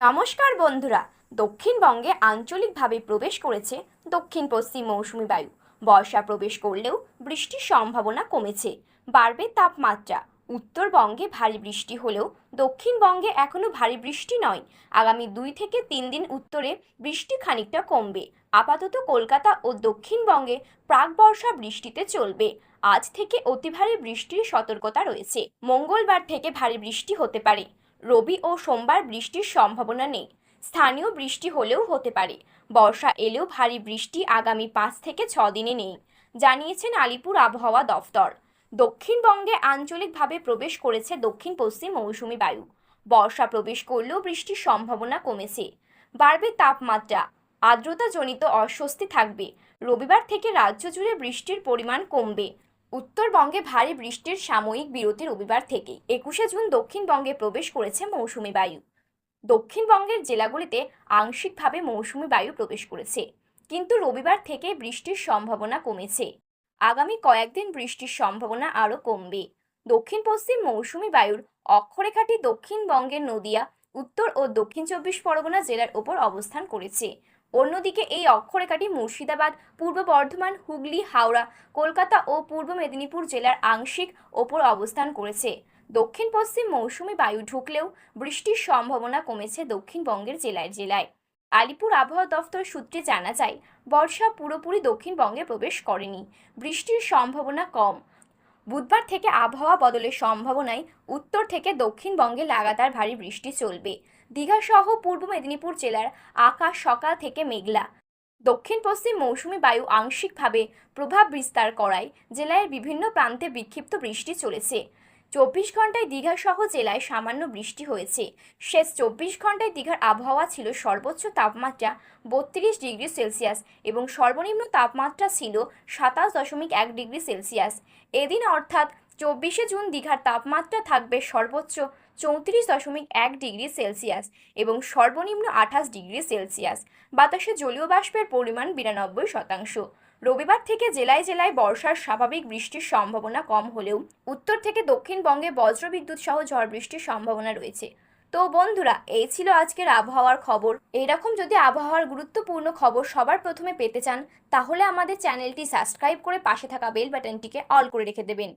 নমস্কার বন্ধুরা। দক্ষিণবঙ্গে আঞ্চলিকভাবে প্রবেশ করেছে দক্ষিণ পশ্চিম মৌসুমি বায়ু। বর্ষা প্রবেশ করলেও বৃষ্টির সম্ভাবনা কমেছে। বাড়বে তাপমাত্রা। উত্তরবঙ্গে ভারী বৃষ্টি হলেও দক্ষিণবঙ্গে এখনও ভারী বৃষ্টি নয়। আগামী দুই থেকে তিন দিন উত্তরে বৃষ্টি খানিকটা কমবে। আপাতত কলকাতা ও দক্ষিণবঙ্গে প্রাক বর্ষা বৃষ্টিতে চলবে। আজ থেকে অতি ভারী বৃষ্টির সতর্কতা রয়েছে। মঙ্গলবার থেকে ভারী বৃষ্টি হতে পারে। রবি ও সোমবার বৃষ্টির সম্ভাবনা নেই। স্থানীয় বৃষ্টি হলেও হতে পারে। বর্ষা এলেও ভারী বৃষ্টি আগামী পাঁচ থেকে ছ দিনে নেই, জানিয়েছেন আলিপুর আবহাওয়া দফতর। দক্ষিণবঙ্গে আঞ্চলিকভাবে প্রবেশ করেছে দক্ষিণ পশ্চিম মৌসুমি বায়ু। বর্ষা প্রবেশ করলেও বৃষ্টির সম্ভাবনা কমেছে। বাড়বে তাপমাত্রা। আর্দ্রতাজনিত অস্বস্তি থাকবে। রবিবার থেকে রাজ্য জুড়ে বৃষ্টির পরিমাণ কমবে। উত্তরবঙ্গে ভারী বৃষ্টির সাময়িক বিরতি রবিবার থেকে একুশে জুন দক্ষিণবঙ্গে প্রবেশ করেছে মৌসুমি বায়ু। দক্ষিণবঙ্গের জেলাগুলিতে আংশিকভাবে মৌসুমি বায়ু প্রবেশ করেছে, কিন্তু রবিবার থেকে বৃষ্টির সম্ভাবনা কমেছে। আগামী কয়েকদিন বৃষ্টির সম্ভাবনা আরও কমবে। দক্ষিণ পশ্চিম মৌসুমি বায়ুর অক্ষরেখাটি দক্ষিণবঙ্গের নদিয়া, উত্তর ও দক্ষিণ চব্বিশ পরগনা জেলার ওপর অবস্থান করেছে। অন্যদিকে এই অক্ষরেখাটি মুর্শিদাবাদ, পূর্ব বর্ধমান, হুগলি, হাওড়া, কলকাতা ও পূর্ব মেদিনীপুর জেলার আংশিক ওপর অবস্থান করেছে। দক্ষিণ পশ্চিম মৌসুমি বায়ু ঢুকলেও বৃষ্টির সম্ভাবনা কমেছে দক্ষিণবঙ্গের জেলায় জেলায়। আলিপুর আবহাওয়া দফতর সূত্রে জানা যায়, বর্ষা পুরোপুরি দক্ষিণবঙ্গে প্রবেশ করেনি। বৃষ্টির সম্ভাবনা কম। বুধবার থেকে আবহাওয়া বদলের সম্ভাবনায় উত্তর থেকে দক্ষিণবঙ্গে লাগাতার ভারী বৃষ্টি চলবে। দীঘা সহ পূর্ব মেদিনীপুর জেলার আকাশ সকাল থেকে মেঘলা। দক্ষিণ পশ্চিম মৌসুমি বায়ু আংশিকভাবে প্রভাব বিস্তার করায় জেলায় বিভিন্ন প্রান্তে বিক্ষিপ্ত বৃষ্টি চলেছে। চব্বিশ ঘন্টায় দীঘা সহ জেলায় সামান্য বৃষ্টি হয়েছে। শেষ চব্বিশ ঘন্টায় দীঘার আবহাওয়া ছিল সর্বোচ্চ তাপমাত্রা বত্রিশ ডিগ্রি সেলসিয়াস এবং সর্বনিম্ন তাপমাত্রা ছিল সাতাশ দশমিক এক ডিগ্রি সেলসিয়াস। এদিন অর্থাৎ চব্বিশে জুন দীঘার তাপমাত্রা থাকবে সর্বোচ্চ চৌত্রিশ দশমিক এক ডিগ্রি সেলসিয়াস এবং সর্বনিম্ন আঠাশ ডিগ্রি সেলসিয়াস। বাতাসে জলীয় বাষ্পের পরিমাণ বিরানব্বই শতাংশ। রবিবার থেকে জেলায় জেলায় বর্ষার স্বাভাবিক বৃষ্টির সম্ভাবনা কম হলেও উত্তর থেকে দক্ষিণবঙ্গে বজ্রবিদ্যুৎ সহ ঝড় বৃষ্টির সম্ভাবনা রয়েছে। তো বন্ধুরা, এই ছিল আজকের আবহাওয়ার খবর। এইরকম যদি আবহাওয়ার গুরুত্বপূর্ণ খবর সবার প্রথমে পেতে চান, তাহলে আমাদের চ্যানেলটি সাবস্ক্রাইব করে পাশে থাকা বেল বাটনটিকে অল করে রেখে দেবেন।